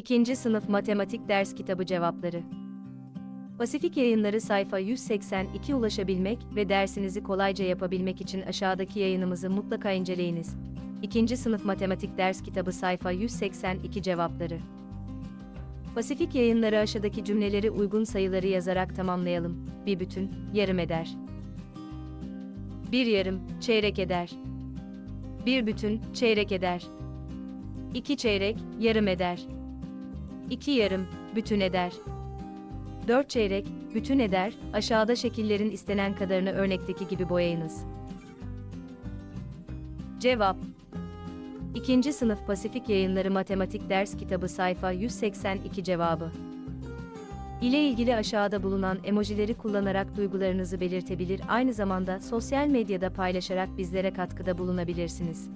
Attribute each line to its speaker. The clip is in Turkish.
Speaker 1: İkinci sınıf matematik ders kitabı cevapları. Pasifik Yayınları sayfa 182 ulaşabilmek ve dersinizi kolayca yapabilmek için aşağıdaki yayınımızı mutlaka inceleyiniz. İkinci sınıf matematik ders kitabı sayfa 182 cevapları. Pasifik Yayınları aşağıdaki cümleleri uygun sayıları yazarak tamamlayalım. Bir bütün, yarım eder. Bir yarım, çeyrek eder. Bir bütün, çeyrek eder. İki çeyrek, yarım eder. İki yarım, bütün eder. Dört çeyrek, bütün eder, aşağıda şekillerin istenen kadarını örnekteki gibi boyayınız. Cevap İkinci sınıf Pasifik Yayınları Matematik Ders Kitabı sayfa 182 cevabı. İle ilgili aşağıda bulunan emojileri kullanarak duygularınızı belirtebilir aynı zamanda sosyal medyada paylaşarak bizlere katkıda bulunabilirsiniz.